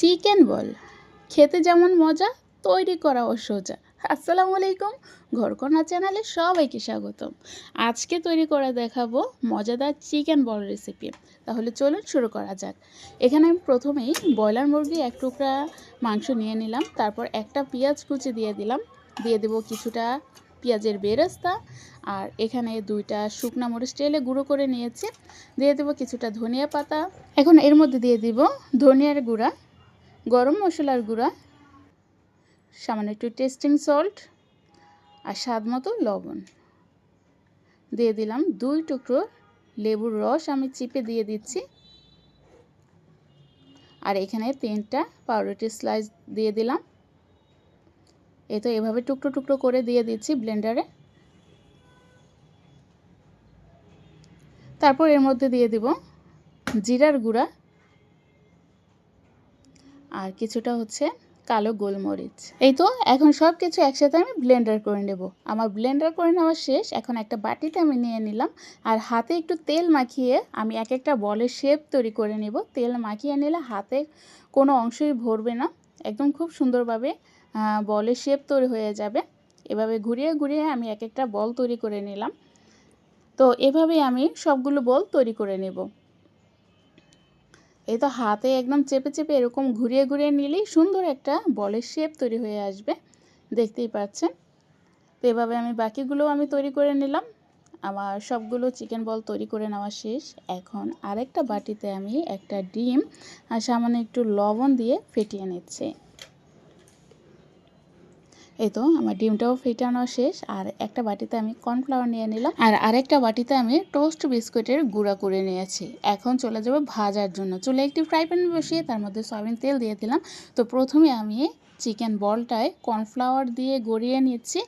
Chicken বল। খেতে যেমন মজা, তৈরি করাও সোজা। আসসালামু আলাইকুম ঘরকোনা চ্যানেলে সবাইকে স্বাগতম। আজকে তৈরি করে দেখাবো মজাদার চিকেন বল রেসিপি। তাহলে চলুন শুরু করা যাক। এখানে আমি প্রথমেই ব্রয়লার মুরগি এক টুকরা মাংস নিয়ে নিলাম, তারপর একটা পেঁয়াজ কুচি দিয়ে দিলাম। দিয়ে দেবো কিছুটা পেঁয়াজের বেরেস্তা, আর এখানে দুইটা শুকনা মরিচ তেলে গুঁড়ো করে নিয়েছি। দিয়ে দেবো কিছুটা ধনিয়া পাতা। এখন এর মধ্যে দিয়ে দিব ধনিয়ার গুঁড়া গরম মশলার গুঁড়া, সামান্য একটু টেস্টিং সল্ট আর স্বাদ মতো লবণ। দিয়ে দিলাম দুই টুকরো লেবুর রস আমি চিপে দিয়ে দিচ্ছি। আর এখানে তিনটা পাউরুটি স্লাইস দিয়ে দিলাম। এ তো এভাবে টুকরো টুকরো করে দিয়ে দিচ্ছি ব্লেন্ডারে তারপর এর মধ্যে দিয়ে দিব জিরার গুঁড়া আর কিছুটা হচ্ছে কালো গোলমরিচ। এই তো, এখন সব কিছু একসাথে আমি ব্লেন্ডার করে নেব। আমার ব্লেন্ডার করে নেওয়া শেষ, এখন একটা বাটিতে আমি নিয়ে নিলাম। আর হাতে একটু তেল মাখিয়ে আমি এক একটা বলের শেপ তৈরি করে নেব। তেল মাখিয়ে নিলে হাতে কোনো অংশই ভরবে না। একদম খুব সুন্দরভাবে বলের শেপ তৈরি হয়ে যাবে। এভাবে ঘুরিয়ে ঘুরিয়ে আমি এক একটা বল তৈরি করে নিলাম। তো এভাবেই আমি সবগুলো বল তৈরি করে নেব। এই তো হাতে একদম চেপে চেপে এরকম ঘুরিয়ে ঘুরিয়ে নিলেই সুন্দর একটা বলের শেপ তৈরি হয়ে আসবে। দেখতেই পাচ্ছেন? তো এভাবে আমি বাকিগুলো আমি তৈরি করে নিলাম। আমার সবগুলো চিকেন বল তৈরি করে নেওয়া শেষ। এখন আরেকটা বাটিতে আমি একটা ডিম আর সামান্য একটু লবণ দিয়ে ফেটিয়ে নিচ্ছি। এই তো আমার ডিমটাও ফেটানো শেষ, আর একটা বাটিতে আমি কর্নফ্লাওয়ার নিয়ে নিলাম, আর আরেকটা বাটিতে আমি টোস্ট বিস্কুটের গুঁড়া করে নিয়েছি। এখন চলে যাব ভাজার জন্য। চলে একটি ফ্রাই প্যান বসিয়ে তার মধ্যে সয়াবিন তেল দিয়ে দিলাম। তো প্রথমে আমি চিকেন বলটায় কর্নফ্লাওয়ার দিয়ে গড়িয়ে নিচ্ছি।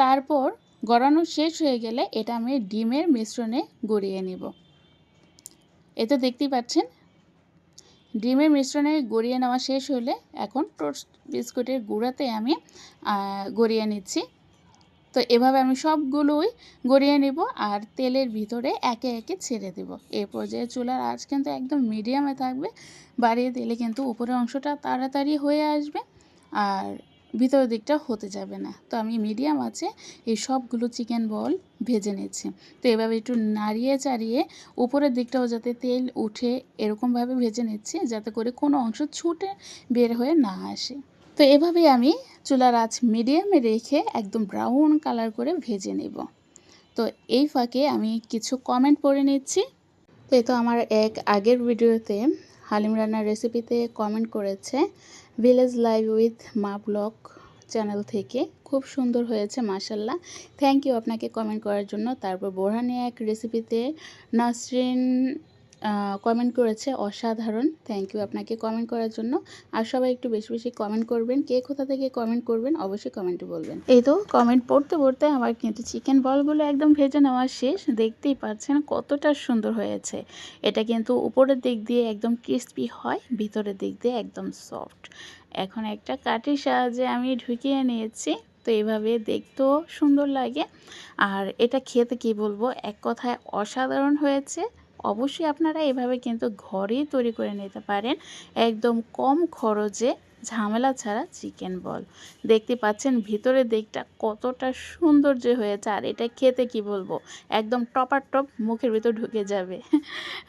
তারপর গড়ানো শেষ হয়ে গেলে এটা আমি ডিমের মিশ্রণে গড়িয়ে নিব। এতে দেখতেই পাচ্ছেন ডিমের মিশ্রণে গড়িয়ে নেওয়া শেষ হলে এখন টোস্ট বিস্কুটের গুঁড়াতে আমি গড়িয়ে নিচ্ছি। তো এভাবে আমি সবগুলোই গড়িয়ে নিব আর তেলের ভিতরে একে একে ছেড়ে দেব। এই পর্যায়ে চুলার আঁচ কিন্তু একদম মিডিয়ামে থাকবে। বাড়িয়ে দিলে কিন্তু উপরের অংশটা তাড়াতাড়ি হয়ে আসবে। আর ভিতরের দিকটা হতে যাবে না। তো আমি মিডিয়াম আছে, এই সবগুলো চিকেন বল ভেজে নিচ্ছি। তো এভাবে একটু নাড়িয়ে চাড়িয়ে উপরের দিকটাও যাতে তেল উঠে এরকমভাবে ভেজে নিচ্ছি, যাতে করে কোনো অংশ ছুটে বের হয়ে না আসে। তো এভাবেই আমি চুলার আঁচ মিডিয়ামে রেখে একদম ব্রাউন কালার করে ভেজে নেব। তো এই ফাঁকে আমি কিছু কমেন্ট পড়ে নিচ্ছি। তো এই তো আমার এক আগের ভিডিওতে হালিম রান্নার রেসিপিতে কমেন্ট করেছে। ভিলেজ লাইভ উইথ মা ব্লগ চ্যানেল থেকে। খুব সুন্দর হয়েছে মাসাল্লাহ থ্যাংক ইউ আপনাকে কমেন্ট করার জন্য। তারপর বোরহানি এক রেসিপিতে নাসরিন কমেন্ট করেছে, অসাধারণ। থ্যাংক ইউ আপনাকে কমেন্ট করার জন্য। আর সবাই একটু বেশি বেশি কমেন্ট করবেন। কে কোথা থেকে কমেন্ট করবেন, অবশ্যই কমেন্টে বলবেন। এই তো কমেন্ট পড়তে পড়তে আমার কিন্তু চিকেন বলগুলো একদম ভেজে নেওয়া শেষ। দেখতেই পাচ্ছেন কতটা সুন্দর হয়েছে। এটা কিন্তু উপরের দিক দিয়ে একদম ক্রিস্পি হয়, ভিতরের দিক দিয়ে একদম সফট এখন একটা কাঠির সাহায্যে আমি ঢুকিয়ে নিয়েছি। তো এইভাবে দেখতেও সুন্দর লাগে। আর এটা খেতে কি বলব? এক কথায় অসাধারণ হয়েছে। অবশ্যই আপনারা এভাবে কিন্তু ঘরেই তৈরি করে নিতে পারেন। একদম কম খরচে ঝামেলা ছাড়া চিকেন বল। দেখতে পাচ্ছেন ভিতরের দিকটা কতটা সুন্দর যে হয়েছে, আর এটা খেতে কি বলব? একদম টপার টপ মুখের ভিতর ঢুকে যাবে।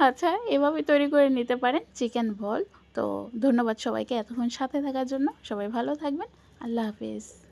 আচ্ছা এভাবে তৈরি করে নিতে পারেন চিকেন বল। তো ধন্যবাদ সবাইকে এতক্ষণ সাথে থাকার জন্য। সবাই ভালো থাকবেন। আল্লাহ হাফিজ।